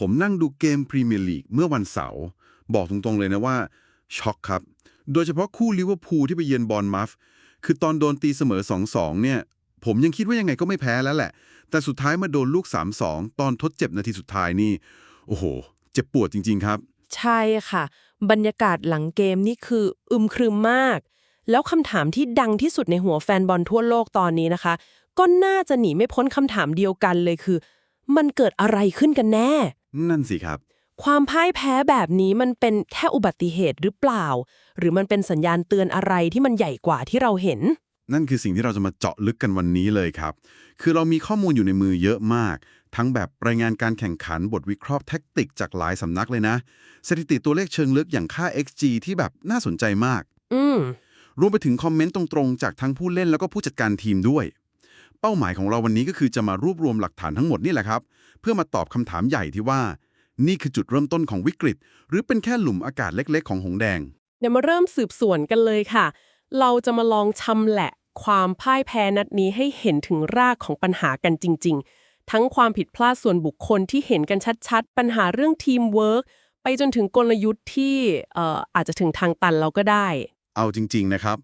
ผมนั่งดูเกมพรีเมียร์ลีกเมื่อวันเสาร์บอกตรงๆเลยนะว่า ช็อกครับ โดยเฉพาะคู่ลิเวอร์พูลที่ไปเยือนบอลมัฟคือตอนโดนตีเสมอ 2-2 เนี่ย ผมยังคิดว่ายังไงก็ไม่แพ้แล้วแหละ แต่สุดท้ายมาโดนลูก 3-2 ตอนทดเจ็บนาทีสุดท้ายนี่ โอ้โห เจ็บปวดจริง ๆ ครับ ใช่ค่ะ บรรยากาศหลังเกมนี่คืออึมครึมมาก แล้วคำถามที่ดังที่สุดในหัวแฟนบอลทั่วโลกตอนนี้นะคะ ก็น่าจะหนีไม่พ้นคำถามเดียวกันเลยคือ มันเกิดอะไรขึ้นกันแน่ นั่นสิครับ ความพ่ายแพ้แบบนี้มันเป็นแค่อุบัติเหตุหรือเปล่า หรือมันเป็นสัญญาณเตือนอะไรที่มันใหญ่กว่าที่เราเห็น นั่นคือสิ่งที่เราจะมาเจาะลึกกันวันนี้เลยครับ คือเรามีข้อมูลอยู่ในมือเยอะมาก ทั้งแบบรายงานการแข่งขันบทวิเคราะห์แท็กติกจากหลายสำนักเลยนะ สถิติตัวเลขเชิงลึกอย่างค่า XG ที่แบบน่าสนใจมาก อืมรวมไปถึงคอมเมนต์ตรงๆ จากทั้งผู้เล่นแล้วก็ผู้จัดการทีมด้วย เป้าหมายของเราวันนี้ก็คือจะมารวบรวมหลักฐานทั้งหมดนี่แหละครับ เพื่อมาตอบคำถามใหญ่ที่ว่า นี่คือจุดเริ่มต้นของวิกฤต หรือเป็นแค่หลุมอากาศเล็ก ๆ ของหงแดง เดี๋ยวมาเริ่มสืบสวนกันเลยค่ะ เราจะมาลองชำแหละ ความพ่ายแพ้นัดนี้ให้เห็นถึงรากของปัญหากันจริง ๆ ทั้งความผิดพลาดส่วนบุคคลที่เห็นกันชัดๆ ปัญหาเรื่องทีมเวิร์กไปจนถึงกลยุทธ์ที่เอ่ออาจจะถึงทางตันเราก็ได้ เอาจริง ๆ นะครับ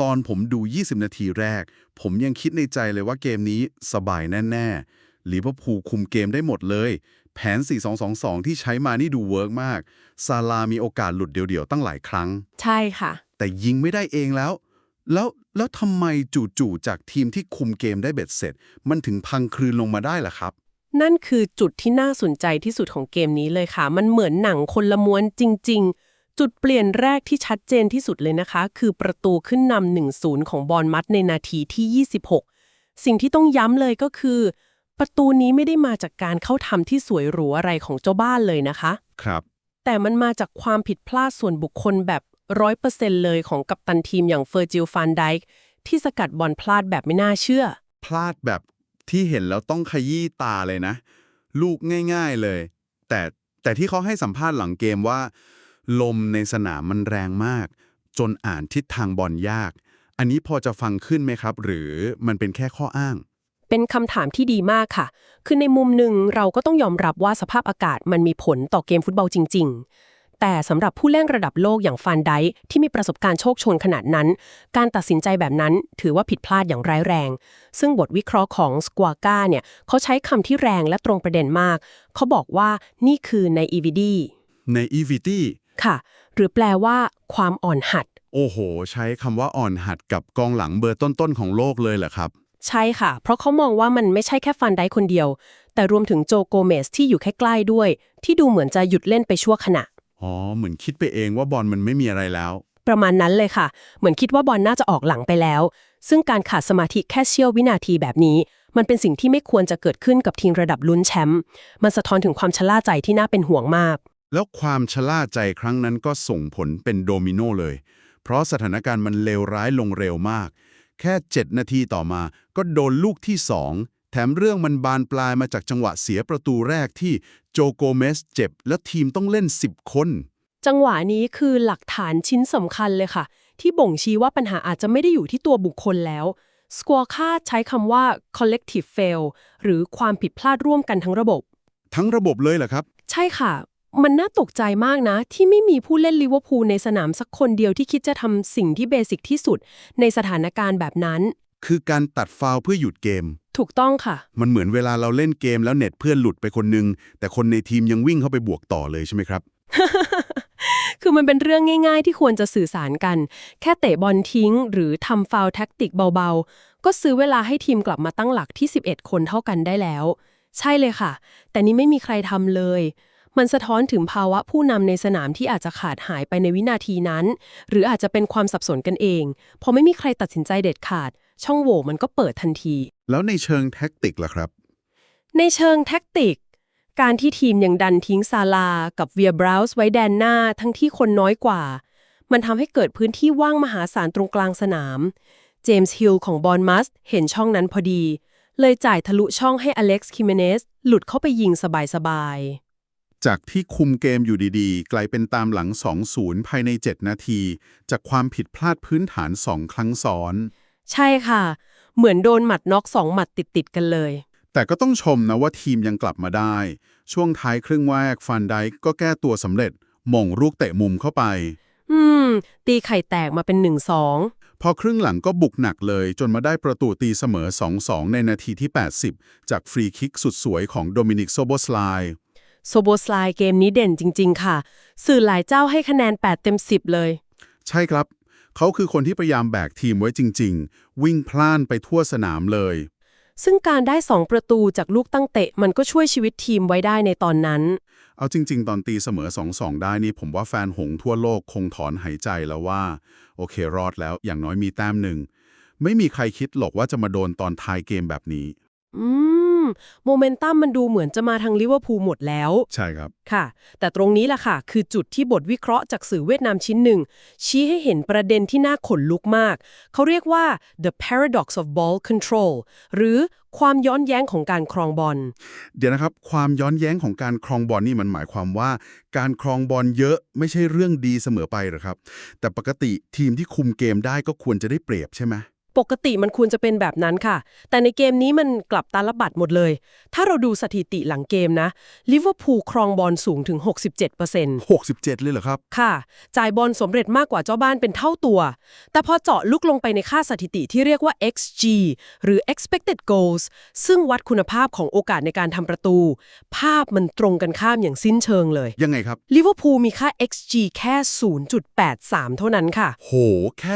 ตอนผมดู 20 นาทีแรก ผมยังคิดในใจเลยว่าเกมนี้สบายแน่ๆลิเวอร์พูลคุมเกมได้หมดเลย แผน 4-2-2-2 ที่ใช้มานี่ดูเวิร์กมาก ซาลามีโอกาสหลุดเดี่ยวๆตั้งหลายครั้ง ใช่ค่ะ แต่ยิงไม่ได้เองแล้ว แล้วแล้วทำไมจู่ๆจากทีมที่คุมเกมได้เบ็ดเสร็จ มันถึงพังคลืนลงมาได้ล่ะครับ นั่นคือจุดที่น่าสนใจที่สุดของเกมนี้เลยค่ะ มันเหมือนหนังคนละม้วนจริง ๆ จุดเปลี่ยนแรกที่ชัดเจนที่สุดเลยนะคะ คือประตูขึ้นนำ1-0ของบอลมัดในนาทีที่ 26 สิ่งที่ต้องย้ำเลยก็คือ ประตูนี้ไม่ได้มาจากการเข้าทำที่สวยหรูอะไรของเจ้าบ้านเลยนะคะ ครับ แต่มันมาจากความผิดพลาดส่วนบุคคลแบบ ร้อยเปอร์เซ็นเลยของกัปตันทีมอย่างเฟอร์จิลฟานไดค์ที่สกัดบอลพลาดแบบไม่น่าเชื่อ พลาดแบบที่เห็นแล้วต้องขยี้ตาเลยนะ ลูกง่ายๆเลย แต่แต่ที่เขาให้สัมภาษณ์หลังเกมว่า ลมในสนามมันแรงมาก จนอ่านทิศทางบอลยาก อันนี้พอจะฟังขึ้นไหมครับ หรือมันเป็นแค่ข้ออ้าง เป็นคำถามที่ดีมากค่ะ คือในมุมหนึ่งเราก็ต้องยอมรับว่าสภาพอากาศมันมีผลต่อเกมฟุตบอลจริง ๆ แต่สำหรับผู้เล่นระดับโลกอย่างฟานไดค์ที่มีประสบการณ์โชคโชนขนาดนั้น การตัดสินใจแบบนั้นถือว่าผิดพลาดอย่างร้ายแรง ซึ่งบทวิเคราะห์ของสควากาเนี่ยเขาใช้คำที่แรงและตรงประเด็นมาก เขาบอกว่านี่คือใน EVD ใน EVT ค่ะ หรือแปลว่า ความอ่อนหัด โอ้โห ใช้คำว่าอ่อนหัดกับกองหลังเบอร์ต้นๆของโลกเลยเหรอครับ ใช่ค่ะ เพราะเขามองว่ามันไม่ใช่แค่ฟันไดคนเดียว แต่รวมถึงโจโกเมสที่อยู่ใกล้ๆด้วย ที่ดูเหมือนจะหยุดเล่นไปชั่วขณะ อ๋อ เหมือนคิดไปเองว่าบอลมันไม่มีอะไรแล้ว ประมาณนั้นเลยค่ะ เหมือนคิดว่าบอลน่าจะออกหลังไปแล้ว ซึ่งการขาดสมาธิแค่เชี่ยววินาทีแบบนี้ มันเป็นสิ่งที่ไม่ควรจะเกิดขึ้นกับทีมระดับลุ้นแชมป์มันสะท้อนถึงความชะล่าใจที่น่าเป็นห่วงมาก แล้วความชะล่าใจครั้งนั้นก็ส่งผลเป็นโดมิโนเลย เพราะสถานการณ์มันเลวร้ายลงเร็วมาก แค่ 7 นาทีต่อมาก็โดนลูกที่2 แถมเรื่องมันบานปลายมาจากจังหวะเสียประตูแรกที่โจโกเมสเจ็บ และทีมต้องเล่น 10 คน จังหวะนี้คือหลักฐานชิ้นสำคัญเลยค่ะ ที่บ่งชี้ว่าปัญหาอาจจะไม่ได้อยู่ที่ตัวบุคคลแล้วสกวอร์คาใช้คำว่า collective fail หรือความผิดพลาดร่วมกันทั้งระบบ ทั้งระบบเลยเหรอครับ ใช่ค่ะ มันน่าตกใจมากนะ ที่ไม่มีผู้เล่นลิเวอร์พูลในสนามสักคนเดียวที่คิดจะทำสิ่งที่เบสิกที่สุด ในสถานการณ์แบบนั้น คือการตัดฟาวล์เพื่อหยุดเกม ถูกต้องค่ะ มันเหมือนเวลาเราเล่นเกมแล้วเน็ตเพื่อนหลุดไปคนนึง แต่คนในทีมยังวิ่งเข้าไปบวกต่อเลยใช่ไหมครับ คือมันเป็นเรื่องง่าย ๆ ที่ควรจะสื่อสารกัน แค่เตะบอลทิ้ง หรือทำฟาวล์แท็กติกเบาๆ ก็ซื้อเวลาให้ทีมกลับมาตั้งหลักที่ 11 คนเท่ากันได้แล้ว ใช่เลยค่ะ แต่นี่ไม่มีใครทำเลยมันสะท้อนถึงภาวะผู้นำในสนามที่อาจจะขาดหายไปในวินาทีนั้น หรืออาจจะเป็นความสับสนกันเอง พอไม่มีใครตัดสินใจเด็ดขาด ช่องโหว่มันก็เปิดทันที แล้วในเชิงแท็กติกล่ะครับ ในเชิงแท็กติก การที่ทีมยังดันทิ้งซาลา กับเวียบราวส์ไว้แดนหน้าทั้งที่คนน้อยกว่า มันทำให้เกิดพื้นที่ว่างมหาศาลตรงกลางสนาม เจมส์ฮิลของบอลมัสเห็นช่องนั้นพอดี เลยจ่ายทะลุช่องให้อเล็กซ์คิเมเนสหลุดเข้าไปยิงสบายจากที่คุมเกมอยู่ดีๆ กลายเป็นตามหลัง 2-0 ภายใน 7 นาที จากความผิดพลาดพื้นฐาน 2 ครั้งซ้อนๆ ใช่ค่ะ เหมือนโดนหมัดน็อกสองหมัดติดๆกันเลย แต่ก็ต้องชมนะว่าทีมยังกลับมาได้ ช่วงท้ายครึ่งแรกฟันไดค์ก็แก้ตัวสำเร็จหม่งลูกเตะมุมเข้าไป อืม ตีไข่แตกมาเป็นหนึ่งสองพอครึ่งหลังก็บุกหนักเลย จนมาได้ประตูตีเสมอ 2-2 ในนาทีที่ 80 จากฟรีคิกสุดสวยของโดมินิกโซโบสไลโซโบสไลเกมนี้เด่นจริง ๆ ค่ะ สื่อหลายเจ้าให้คะแนน 8 เต็ม 10 เลย ใช่ครับ เขาคือคนที่พยายามแบกทีมไว้จริง ๆ วิ่งพล่านไปทั่วสนามเลย ซึ่งการได้2ประตูจากลูกตั้งเตะ มันก็ช่วยชีวิตทีมไว้ได้ในตอนนั้น เอาจริง ๆ ตอนตีเสมอ 2-2 ได้นี่ผมว่าแฟนหงส์ทั่วโลกคงถอนหายใจแล้วว่า โอเครอดแล้วอย่างน้อยมีแต้มหนึ่งไม่มีใครคิดหรอกว่าจะมาโดนตอนท้ายเกมแบบนี้ อืม โมเมนตัมมันดูเหมือนจะมาทางลิเวอร์พูลหมดแล้ว ใช่ครับ ค่ะ แต่ตรงนี้แหละค่ะ คือจุดที่บทวิเคราะห์จากสื่อเวียดนามชิ้นหนึ่ง ชี้ให้เห็นประเด็นที่น่าขนลุกมาก เขาเรียกว่า the paradox of ball control หรือความย้อนแย้งของการครองบอล เดี๋ยวนะครับ ความย้อนแย้งของการครองบอลนี่มันหมายความว่า การครองบอลเยอะไม่ใช่เรื่องดีเสมอไปหรอครับ แต่ปกติทีมที่คุมเกมได้ก็ควรจะได้เปรียบใช่ไหม ปกติมันควรจะเป็นแบบนั้นค่ะ แต่ในเกมนี้มันกลับตาลบัดหมดเลย ถ้าเราดูสถิติหลังเกมนะลิเวอร์พูลครองบอลสูงถึง 67% 67 เลยเหรอครับ ค่ะ จ่ายบอลสำเร็จมากกว่าเจ้าบ้านเป็นเท่าตัว แต่พอเจาะลึกลงไปในค่าสถิติที่เรียกว่า XG หรือ expected goals ซึ่งวัดคุณภาพของโอกาสในการทำประตู ภาพมันตรงกันข้ามอย่างสิ้นเชิงเลยยังไงครับลิเวอร์พูลมีค่า XG แค่ 0.83 เท่านั้นค่ะ โห แค่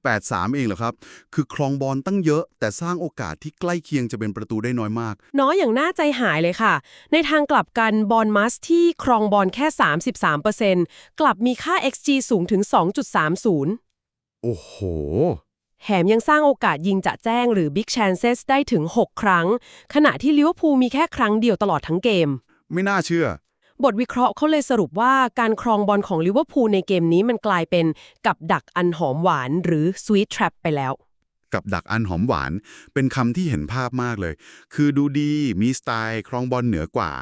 0.83 เองเหรอครับคือครองบอลตั้งเยอะ แต่สร้างโอกาสที่ใกล้เคียงจะเป็นประตูได้น้อยมาก น้อยอย่างน่าใจหายเลยค่ะ ในทางกลับกันบอลมัสที่ครองบอลแค่ 33%กลับมีค่า XG สูงถึง 2.30 โอ้โห แถมยังสร้างโอกาสยิงจะแจ้งหรือ Big Chances ได้ถึง 6 ครั้ง ขณะที่ลิเวอร์พูลมีแค่ครั้งเดียวตลอดทั้งเกม ไม่น่าเชื่อบทวิเคราะห์เขาเลยสรุปว่าการครองบอลของลิเวอร์พูลในเกมนี้มันกลายเป็นกับดักอันหอมหวานหรือ Sweet Trap ไปแล้ว กับดักอันหอมหวาน เป็นคำที่เห็นภาพมากเลย คือดูดีมีสไตล์ครองบอลเหนือกว่า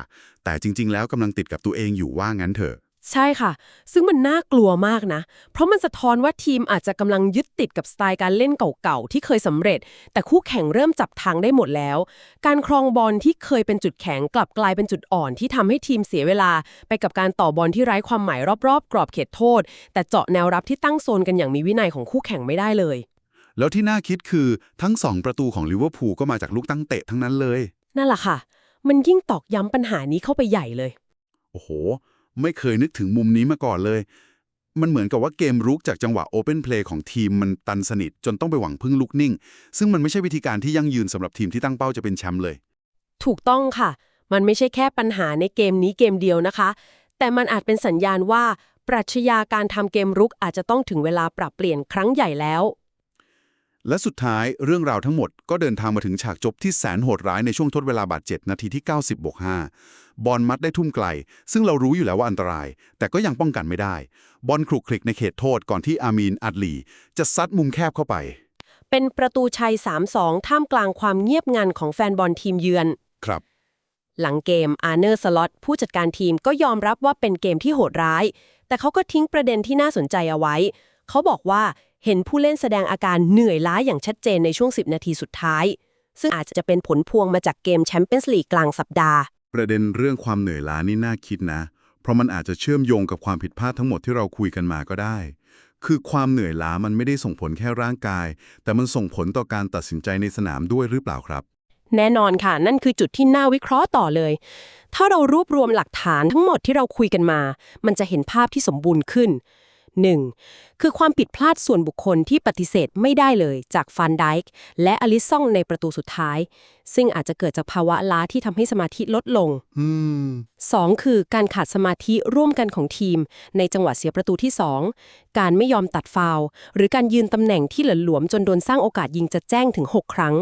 แต่จริง ๆ แล้วกำลังติดกับตัวเองอยู่ว่างั้นเถอะ ใช่ค่ะ ซึ่งมันน่ากลัวมากนะ เพราะมันสะท้อนว่าทีมอาจจะกำลังยึดติดกับสไตล์การเล่นเก่าๆที่เคยสำเร็จ แต่คู่แข่งเริ่มจับทางได้หมดแล้ว การครองบอลที่เคยเป็นจุดแข็งกลับกลายเป็นจุดอ่อนที่ทำให้ทีมเสียเวลา ไปกับการต่อบอลที่ไร้ความหมายรอบๆ กรอบเขตโทษ แต่เจาะแนวรับที่ตั้งโซนกันอย่างมีวินัยของคู่แข่งไม่ได้เลย แล้วที่น่าคิดคือทั้งสองประตูของลิเวอร์พูลก็มาจากลูกตั้งเตะทั้งนั้นเลย นั่นแหละค่ะ มันยิ่งตอกย้ำปัญหานี้เข้าไปใหญ่เลย โอ้โห ไม่เคยนึกถึงมุมนี้มาก่อนเลย มันเหมือนกับว่าเกมรุกจากจังหวะโอเ n นเพลย์ของทีมมันตันสนิท จนต้องไปหวังพึ่งลูกนิ่ง ซึ่งมันไม่ใช่วิธีการที่ยั่งยืนสำหรับทีมที่ตั้งเป้าจะเป็นแชมป์เลย ถูกต้องค่ะ มันไม่ใช่แค่ปัญหาในเกมนี้เกมเดียวนะคะ แต่มันอาจเป็นสัญญาณว่า ปรัชญาการทำเกมรุกอาจจะต้องถึงเวลาปรับเปลี่ยนครั้งใหญ่แล้ว และสุดท้ายเรื่องราวทั้งหมดก็เดินทางมาถึงฉากจบที่แสนโหดร้ายในช่วงทดเวลาบาดเจ็บนาทีที่ 90บวก5บอลมัดได้ทุ่มไกล ซึ่งเรารู้อยู่แล้วว่าอันตราย แต่ก็ยังป้องกันไม่ได้ บอลคลุกคลิกในเขตโทษก่อนที่อามีนอัดลี จะซัดมุมแคบเข้าไป เป็นประตูชัย 3-2 ท่ามกลางความเงียบงันของแฟนบอลทีมเยือนครับ หลังเกมอาร์เนอร์สล็อตผู้จัดการทีมก็ยอมรับว่าเป็นเกมที่โหดร้าย แต่เขาก็ทิ้งประเด็นที่น่าสนใจเอาไว้ เขาบอกว่า เห็นผู้เล่นแสดงอาการเหนื่อยล้าอย่างชัดเจนในช่วง 10 นาทีสุดท้าย ซึ่งอาจจะเป็นผลพวงมาจากเกมแชมเปี้ยนส์ลีกกลางสัปดาห์ ประเด็นเรื่องความเหนื่อยล้านี่น่าคิดนะ เพราะมันอาจจะเชื่อมโยงกับความผิดพลาดทั้งหมดที่เราคุยกันมาก็ได้ คือความเหนื่อยล้ามันไม่ได้ส่งผลแค่ร่างกาย แต่มันส่งผลต่อการตัดสินใจในสนามด้วยหรือเปล่าครับ แน่นอนค่ะ นั่นคือจุดที่น่าวิเคราะห์ต่อเลย ถ้าเรารวบรวมหลักฐานทั้งหมดที่เราคุยกันมา มันจะเห็นภาพที่สมบูรณ์ขึ้น 1. คือความผิดพลาดส่วนบุคคลที่ปฏิเสธไม่ได้เลยจากฟันไดค์และอลิซองในประตูสุดท้าย ซึ่งอาจจะเกิดจากภาวะล้าที่ทำให้สมาธิลดลงอืม 2. คือการขาดสมาธิร่วมกันของทีม ในจังหวะเสียประตูที่ 2 การไม่ยอมตัดฟาวล์หรือการยืนตำแหน่งที่หลวมๆจนโดนสร้างโอกาสยิงจะแจ้งถึง 6 ครั้ง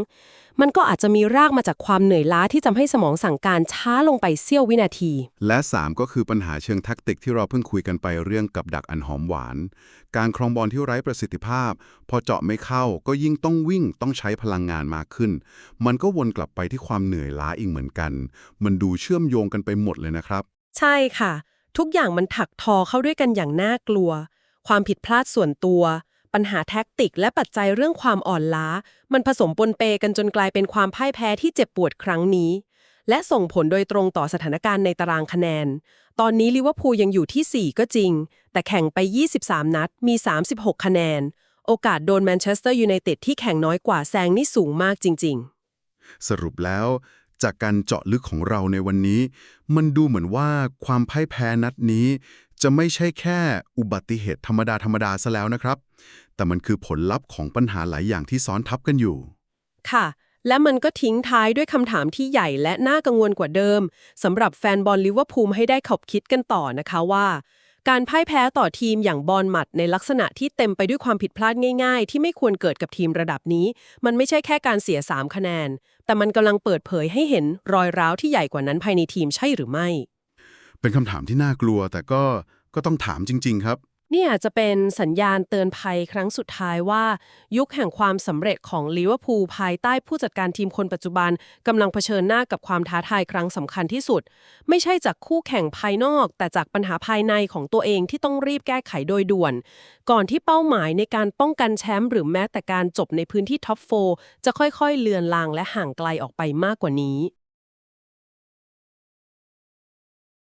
มันก็อาจจะมีรากมาจากความเหนื่อยล้าที่ทำให้สมองสั่งการช้าลงไปเสี้ยววินาที และ 3 ก็คือปัญหาเชิงแทักติกที่เราเพิ่งคุยกันไปเรื่องกับดักอันหอมหวาน การครองบอลที่ไร้ประสิทธิภาพ พอเจาะไม่เข้าก็ยิ่งต้องวิ่งต้องใช้พลังงานมากขึ้น มันก็วนกลับไปที่ความเหนื่อยล้าอีกเหมือนกัน มันดูเชื่อมโยงกันไปหมดเลยนะครับ ใช่ค่ะ ทุกอย่างมันถักทอเข้าด้วยกันอย่างน่ากลัว ความผิดพลาดส่วนตัว ปัญหาแท็กติก และปัจจัยเรื่องความอ่อนล้า มันผสมปนเปกันจนกลายเป็นความพ่ายแพ้ที่เจ็บปวดครั้งนี้ และส่งผลโดยตรงต่อสถานการณ์ในตารางคะแนน ตอนนี้ลิเวอร์พูลยังอยู่ที่ 4 ก็จริง แต่แข่งไป 23 นัดมี 36 คะแนน โอกาสโดนแมนเชสเตอร์ยูไนเต็ดที่แข่งน้อยกว่าแซงนี่สูงมากจริง ๆ สรุปแล้วจากการเจาะลึกของเราในวันนี้ มันดูเหมือนว่าความพ่ายแพ้นัดนี้ จะไม่ใช่แค่อุบัติเหตุธรรมดาธรรมดาซะแล้วนะครับ แต่มันคือผลลัพธ์ของปัญหาหลายอย่างที่ซ้อนทับกันอยู่ ค่ะ และมันก็ทิ้งท้ายด้วยคำถามที่ใหญ่และน่ากังวลกว่าเดิมสำหรับแฟนบอลลิเวอร์พูลให้ได้ขอบคิดกันต่อนะคะว่า การพ่ายแพ้ต่อทีมอย่างบอลหมัดในลักษณะที่เต็มไปด้วยความผิดพลาดง่าย ๆ ที่ไม่ควรเกิดกับทีมระดับนี้ มันไม่ใช่แค่การเสีย3คะแนน แต่มันกำลังเปิดเผยให้เห็นรอยร้าวที่ใหญ่กว่านั้นภายในทีมใช่หรือไม่ เป็นคำถามที่น่ากลัว แต่ก็ก็ต้องถามจริง ๆ ครับ นี่อาจจะเป็นสัญญาณเตือนภัยครั้งสุดท้ายว่า ยุคแห่งความสำเร็จของลิเวอร์พูลภายใต้ผู้จัดการทีมคนปัจจุบันกำลังเผชิญหน้ากับความท้าทายครั้งสำคัญที่สุด ไม่ใช่จากคู่แข่งภายนอก แต่จากปัญหาภายในของตัวเองที่ต้องรีบแก้ไขโดยด่วน ก่อนที่เป้าหมายในการป้องกันแชมป์หรือแม้แต่การจบในพื้นที่ท็อปโฟจะค่อยๆ เลือนลางและห่างไกลออกไปมากกว่านี้